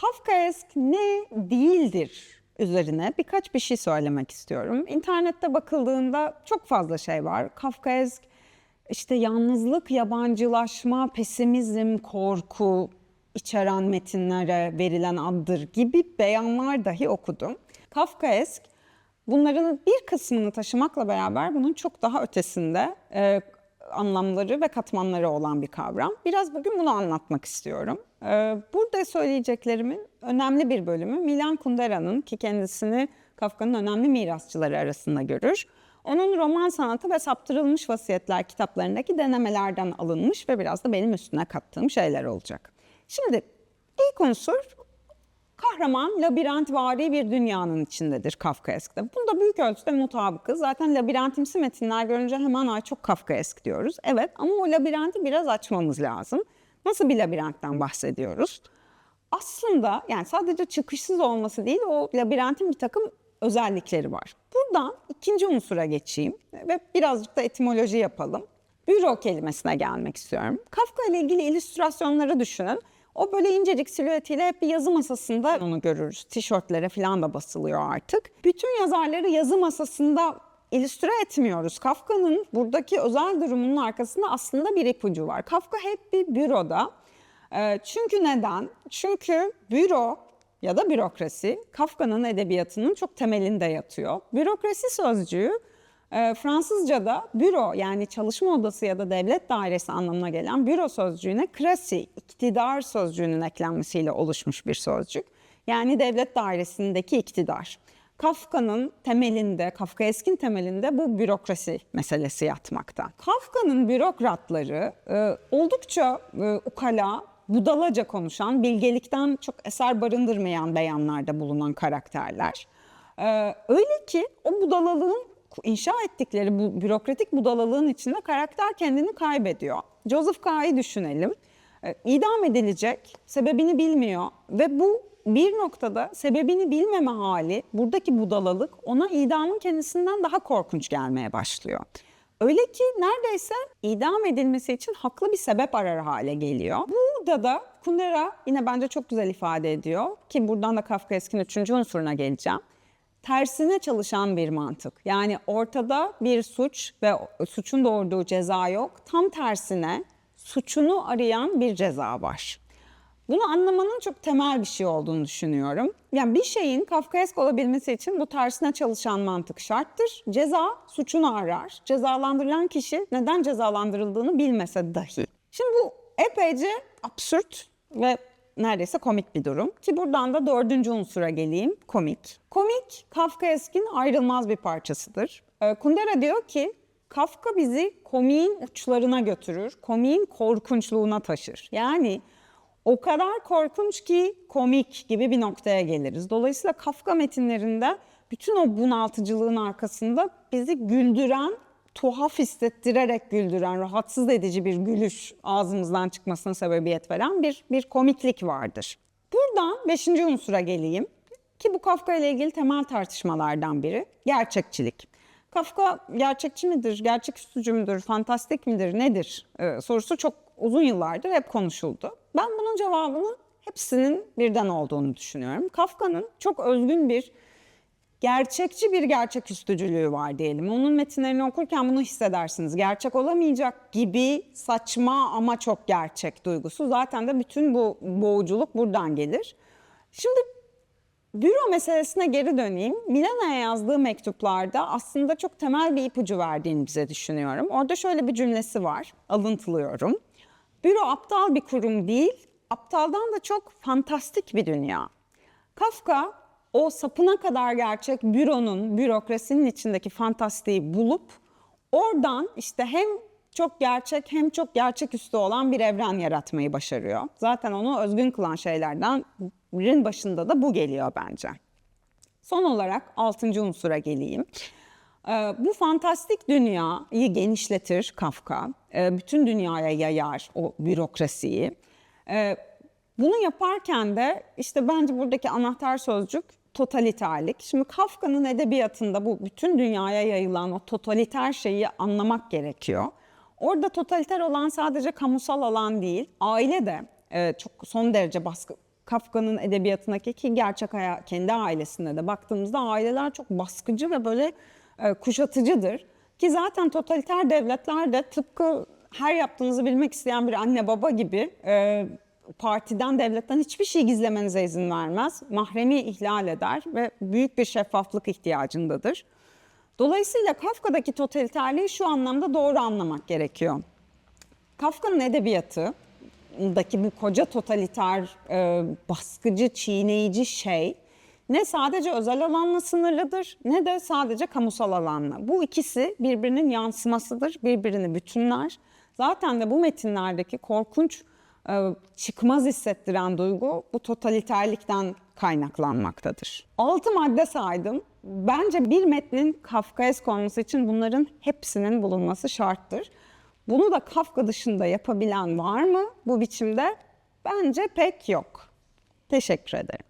Kafkaesk ne değildir üzerine birkaç bir şey söylemek istiyorum. İnternette bakıldığında çok fazla şey var. Kafkaesk işte yalnızlık, yabancılaşma, pesimizm, korku içeren metinlere verilen addır gibi beyanlar dahi okudum. Kafkaesk bunların bir kısmını taşımakla beraber bunun çok daha ötesinde e, anlamları ve katmanları olan bir kavram. Biraz bugün bunu anlatmak istiyorum. E, burada söyleyeceklerimin önemli bir bölümü Milan Kundera'nın ki kendisini Kafka'nın önemli mirasçıları arasında görür. Onun roman sanatı ve saptırılmış vasiyetler kitaplarındaki denemelerden alınmış ve biraz da benim üstüne kattığım şeyler olacak. Şimdi ilk unsur kahraman labirentvari bir dünyanın içindedir Kafkaesk'te. Bunda büyük ölçüde mutabıkız. Zaten labirentimsi metinler görünce hemen ay çok Kafkaesk diyoruz. Evet ama o labirenti biraz açmamız lazım. Nasıl bir labirentten bahsediyoruz? Aslında yani sadece çıkışsız olması değil o labirentin bir takım özellikleri var. Buradan ikinci unsura geçeyim ve birazcık da etimoloji yapalım. Büro kelimesine gelmek istiyorum. Kafka ile ilgili illüstrasyonları düşünün. O böyle incecik silüetiyle hep bir yazı masasında onu görürüz. Tişörtlere falan da basılıyor artık. Bütün yazarları yazı masasında illüstre etmiyoruz. Kafka'nın buradaki özel durumunun arkasında aslında bir ipucu var. Kafka hep bir büroda. Ee, çünkü neden? Çünkü büro ya da bürokrasi Kafka'nın edebiyatının çok temelinde yatıyor. Bürokrasi sözcüğü e, Fransızca'da büro yani çalışma odası ya da devlet dairesi anlamına gelen büro sözcüğüne krasi, iktidar sözcüğünün eklenmesiyle oluşmuş bir sözcük. Yani devlet dairesindeki iktidar. Kafka'nın temelinde, Kafkaesk'in temelinde bu bürokrasi meselesi yatmakta. Kafka'nın bürokratları e, oldukça e, ukala, budalaca konuşan, bilgelikten çok eser barındırmayan beyanlarda bulunan karakterler. Ee, öyle ki o budalalığın inşa ettikleri bu bürokratik budalalığın içinde karakter kendini kaybediyor. Joseph K'yı düşünelim. Ee, idam edilecek, sebebini bilmiyor ve bu bir noktada sebebini bilmeme hali, buradaki budalalık ona idamın kendisinden daha korkunç gelmeye başlıyor. Öyle ki neredeyse idam edilmesi için haklı bir sebep arar hale geliyor. Burada da Kundera yine bence çok güzel ifade ediyor ki buradan da Kafkaesk'in üçüncü unsuruna geleceğim. Tersine çalışan bir mantık. Yani ortada bir suç ve suçun doğurduğu ceza yok. Tam tersine suçunu arayan bir ceza var. Bunu anlamanın çok temel bir şey olduğunu düşünüyorum. Yani bir şeyin Kafkaesk olabilmesi için bu tersine çalışan mantık şarttır. Ceza suçunu arar. Cezalandırılan kişi neden cezalandırıldığını bilmese dahi. Şimdi bu epeyce absürt ve neredeyse komik bir durum. Ki buradan da dördüncü unsura geleyim, komik. Komik, Kafkaesk'in ayrılmaz bir parçasıdır. Ee, Kundera diyor ki, Kafka bizi komiğin uçlarına götürür, komiğin korkunçluğuna taşır. Yani o kadar korkunç ki komik gibi bir noktaya geliriz. Dolayısıyla Kafka metinlerinde bütün o bunaltıcılığın arkasında bizi güldüren, tuhaf hissettirerek güldüren, rahatsız edici bir gülüş ağzımızdan çıkmasına sebebiyet veren bir, bir komiklik vardır. Buradan beşinci unsura geleyim ki bu Kafka ile ilgili temel tartışmalardan biri gerçekçilik. Kafka gerçekçi midir, gerçeküstücü müdür, fantastik midir, nedir ee, sorusu çok uzun yıllardır hep konuşuldu. Ben bunun cevabını hepsinin birden olduğunu düşünüyorum. Kafka'nın çok özgün bir gerçekçi bir gerçeküstücülüğü var diyelim. Onun metinlerini okurken bunu hissedersiniz. Gerçek olamayacak gibi saçma ama çok gerçek duygusu. Zaten de bütün bu boğuculuk buradan gelir. Şimdi büro meselesine geri döneyim. Milana'ya yazdığı mektuplarda aslında çok temel bir ipucu verdiğini bize düşünüyorum. Orada şöyle bir cümlesi var. Alıntılıyorum. Büro aptal bir kurum değil, aptaldan da çok fantastik bir dünya. Kafka o sapına kadar gerçek büronun, bürokrasinin içindeki fantastiği bulup oradan işte hem çok gerçek hem çok gerçeküstü olan bir evren yaratmayı başarıyor. Zaten onu özgün kılan şeylerden birinin başında da bu geliyor bence. Son olarak altıncı unsura geleyim. Ee, Bu fantastik dünyayı genişletir Kafka. Ee, Bütün dünyaya yayar o bürokrasiyi. Ee, Bunu yaparken de işte bence buradaki anahtar sözcük totaliterlik. Şimdi Kafka'nın edebiyatında bu bütün dünyaya yayılan o totaliter şeyi anlamak gerekiyor. Orada totaliter olan sadece kamusal alan değil, aile de e, çok son derece baskı Kafka'nın edebiyatındaki ki gerçek haya, kendi ailesinde de baktığımızda aileler çok baskıcı ve böyle e, kuşatıcıdır. Ki zaten totaliter devletler de tıpkı her yaptığınızı bilmek isteyen bir anne baba gibi e, partiden, devletten hiçbir şey gizlemenize izin vermez. Mahremi ihlal eder ve büyük bir şeffaflık ihtiyacındadır. Dolayısıyla Kafka'daki totaliterliği şu anlamda doğru anlamak gerekiyor. Kafka'nın edebiyatındaki bu koca totaliter, e, baskıcı, çiğneyici şey ne sadece özel alanla sınırlıdır ne de sadece kamusal alanla. Bu ikisi birbirinin yansımasıdır, birbirini bütünler. Zaten de bu metinlerdeki korkunç, çıkmaz hissettiren duygu bu totaliterlikten kaynaklanmaktadır. Altı madde saydım. Bence bir metnin Kafkaesk olması için bunların hepsinin bulunması şarttır. Bunu da Kafka dışında yapabilen var mı bu biçimde? Bence pek yok. Teşekkür ederim.